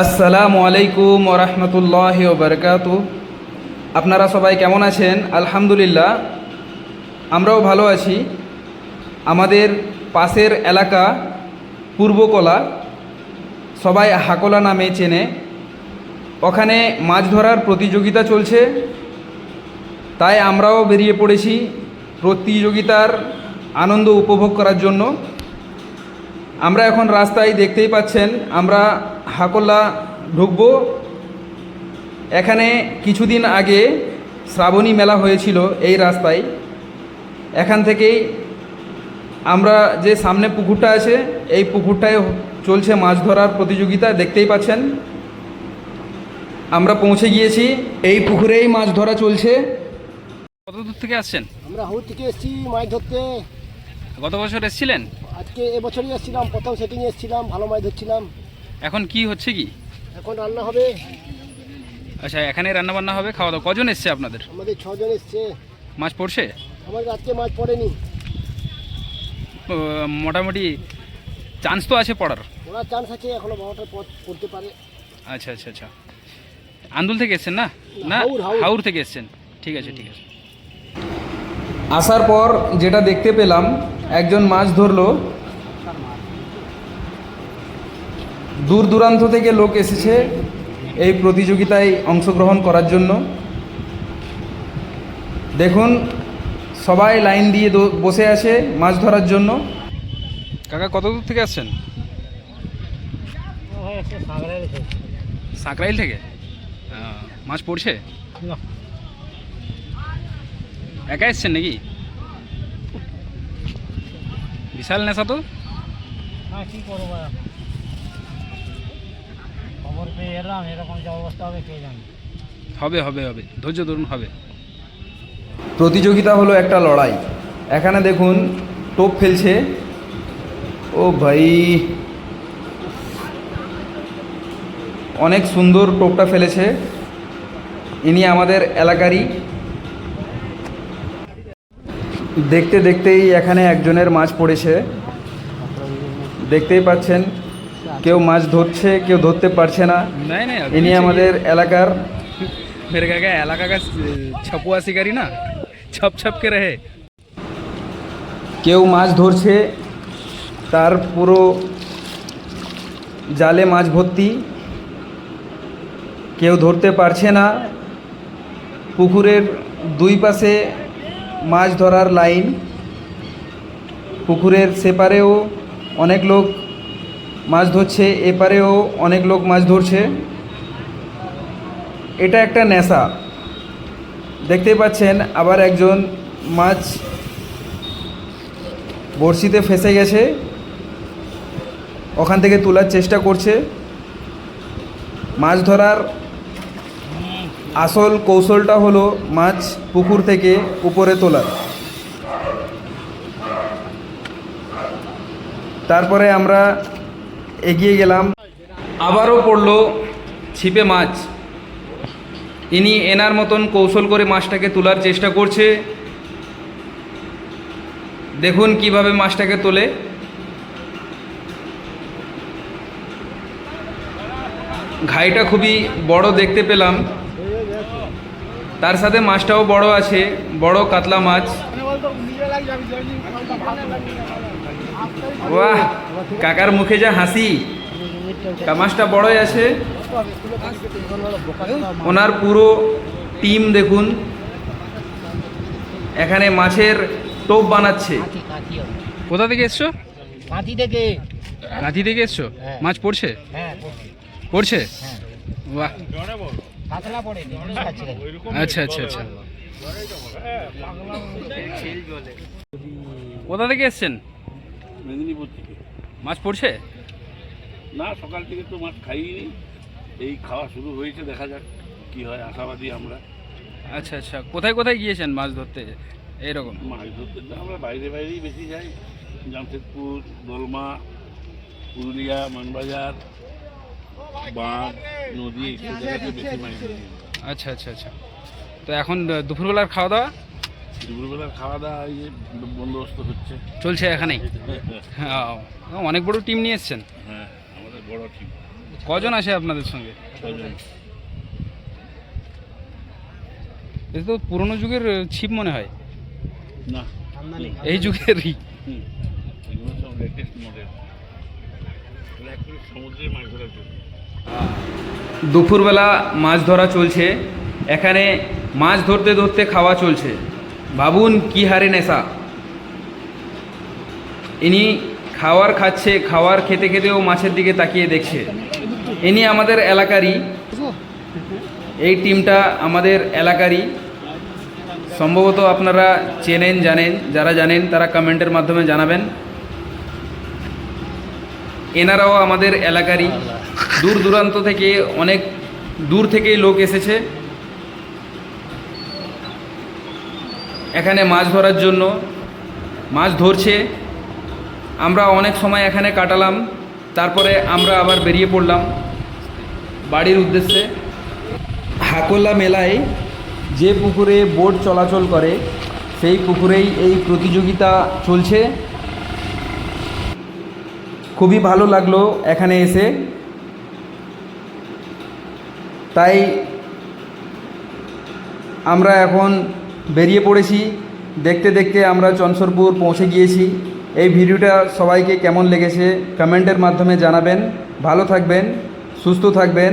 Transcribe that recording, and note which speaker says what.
Speaker 1: আসসালামু আলাইকুম ওরহমতুল্লাহ বারকাত আপনারা সবাই কেমন আছেন? আলহামদুলিল্লাহ, আমরাও ভালো আছি। আমাদের পাশের এলাকা পূর্বকলা, সবাই হাকোলা নামে চেনে। ওখানে মাছ ধরার প্রতিযোগিতা চলছে। তাই আমরাও বেরিয়ে পড়েছি প্রতিযোগিতার আনন্দ উপভোগ করার জন্য। আমরা এখন রাস্তায় দেখতেই পাচ্ছেন, আমরা হাকোল্লা ঢুকবো। এখানে কিছুদিন আগে শ্রাবণী মেলা হয়েছিল এই রাস্তায়। এখান থেকেই আমরা যে সামনে পুকুরটা আছে এই পুকুরটায় চলছে মাছ ধরার প্রতিযোগিতা দেখতেই পাচ্ছেন। আমরা পৌঁছে গিয়েছি এই পুকুরেই মাছ ধরা চলছে। কত দূর থেকে আসছেন?
Speaker 2: আমরা হাউর থেকে এসেছি মাছ ধরতে।
Speaker 1: গত বছর এসেছিলেন?
Speaker 2: আজকে এবছরই এসেছিলাম প্রথম সেটিংয়ে এসেছিলাম ভালো মাছ ধরছিলাম।
Speaker 1: এখন কি হচ্ছে কি?
Speaker 2: এখন রান্না হবে।
Speaker 1: আচ্ছা এখানে রান্না বান্না হবে খাওয়া দাওয়া কজন এসছে আপনাদের?
Speaker 2: আমাদের ছজন এসছে।
Speaker 1: মাছ পড়ছে?
Speaker 2: আমার আজকে মাছ পড়েনি।
Speaker 1: মোটামুটি চান্স তো আছে পড়ার।
Speaker 2: ওরা চান্স আছে এখনও বারোটার পর পড়তে পারে।
Speaker 1: আচ্ছা আচ্ছা আচ্ছা। আন্দুল থেকে এসছেন না? না।
Speaker 2: হাউর
Speaker 1: থেকে এসছেন। ঠিক আছে ঠিক আছে। আসার পর যেটা দেখতে পেলাম একজন মাছ ধরলো। দূর দূরান্ত থেকে লোক এসেছে এই প্রতিযোগিতায় অংশগ্রহণ করার জন্য। দেখুন সবাই লাইন দিয়ে বসে আছে মাছ ধরার জন্য। কাকা কত দূর থেকে আসছেন? সাঁকরাইল থেকে? মাছ পড়ছে? একা এসছেন নাকি? বিশাল নেশা তো।
Speaker 2: হ্যাঁ কী করব এলাম এরকম যে অবস্থা হবে কে জানে?
Speaker 1: হবে হবে হবে। ধৈর্য ধরুন হবে। প্রতিযোগিতা হলো একটা লড়াই। এখানে দেখুন টোপ ফেলছে। ও ভাই। অনেক সুন্দর টোপটা ফেলেছে। ইনি আমাদের এলাকারই। দেখতে দেখতেই এখানে একজনের মাছ পড়েছে। দেখতেই পাচ্ছেন কেউ মাছ ধরছে কেউ ধরতে পারছে না। ইনি আচ্ছা, আমাদের এলাকার মেরে কাকা এলাকা ছপুয়া শিকারি না? ছপ ছপকে কেউ মাছ ধরছে তার পুরো জালে মাছ ভর্তি। কেউ ধরতে পারছে না। পুকুরের দুই পাশে মাছ ধরার লাইন। পুকুরের সেপারেও অনেক লোক মাছ ধরছে, এপারেও অনেক লোক মাছ ধরছে। এটা একটা নেশা। দেখতেই পাচ্ছেন, আবার একজন মাছ বড়শিতে ফেসে গেছে। ওখান থেকে তোলার চেষ্টা করছে। মাছ ধরার আসল কৌশলটা হলো মাছ পুকুর থেকে উপরে তোলার। তারপরে আমরা এগিয়ে গেলাম। আবারও পড়ল ছিপে মাছ। ইনি এনার মতন কৌশল করে মাছটাকে তোলার চেষ্টা করছে। দেখুন কীভাবে মাছটাকে তোলে। ঘাইটা খুবই বড় দেখতে পেলাম। তার সাথে মাছটাও বড় আছে, বড় কাতলা মাছ। বাহ কাকার মুখে যা হাসি। কা মাছটা বড়ই আছে। ওনার পুরো টিম দেখুন। এখানে মাছের টোপ বানাচ্ছে। কোথা থেকে এসছো?
Speaker 2: থেকে।
Speaker 1: গাঁথি থেকে এসছো?
Speaker 2: হ্যাঁ।
Speaker 1: মাছ পড়ছে?
Speaker 2: হ্যাঁ
Speaker 1: পড়ছে।
Speaker 2: হ্যাঁ।
Speaker 1: বাহ। আচ্ছা আচ্ছা আচ্ছা। কোথা থেকে এসছেন?
Speaker 3: মেদিনীপুর থেকে।
Speaker 1: মাছ পড়ছে?
Speaker 3: না সকাল থেকে তো মাছ খাইনি। এই খাওয়া শুরু হয়েছে দেখা যাক কি হয় আশাবাদী আমরা।
Speaker 1: আচ্ছা আচ্ছা। কোথায় কোথায় গিয়েছেন মাছ ধরতে? এইরকম।
Speaker 3: মাছ ধরতে তো আমরা বাইরে বাইরেই বেশি যাই। জামশেদপুর দলমা পুরুলিয়া মানবাজার বাঁধ নদী এইসব জায়গাতে বেশি মাছ
Speaker 1: আচ্ছা আচ্ছা আচ্ছা। তো এখন দুপুরবেলার খাওয়া দাওয়া?
Speaker 3: খাওয়া দাওয়া এই বন্দোবস্ত হচ্ছে।
Speaker 1: চলছে এখানেই? হ্যাঁ, অনেক বড় টিম নিয়ে এসছেন?
Speaker 3: হ্যাঁ আমাদের বড় টিম
Speaker 1: কজন আসে আপনাদের সঙ্গে। এটা তো পুরনো যুগের ছিপ মনে হয়।
Speaker 3: না।
Speaker 1: এই যুগেরই। দুপুরবেলা মাছ ধরা চলছে। এখানে মাছ ধরতে ধরতে খাওয়া চলছে। ভাবুন কি হারে নেশা? ইনি খাওয়ার খাচ্ছে, খাওয়ার খেতে খেতেও মাছের দিকে তাকিয়ে দেখছে। ইনি আমাদের এলাকারই। এই টিমটা আমাদের এলাকারই। সম্ভবত আপনারা চেনেন, জানেন, যারা জানেন তারা কমেন্টের মাধ্যমে জানাবেন। এনারাও আমাদের এলাকারই। দূর দূরান্ত থেকে অনেক দূর থেকেই লোক এসেছে। এখানে মাছ ধরার জন্য মাছ ধরছে। আমরা অনেক সময় এখানে কাটালাম, তারপরে আমরা আবার বেরিয়ে পড়লাম বাড়ির উদ্দেশ্যে। হাকোলা মেলায় যে পুকুরে বোট চলাচল করে, সেই পুকুরেই এই প্রতিযোগিতা চলছে। খুবই ভালো লাগল এখানে এসে। তাই আমরা এখন বেরিয়ে পড়েছি। দেখতে দেখতে আমরা চনসরপুর পৌঁছে গিয়েছি। এই ভিডিওটা সবাইকে কেমন লেগেছে কমেন্টের মাধ্যমে জানাবেন। ভালো থাকবেন, সুস্থ থাকবেন।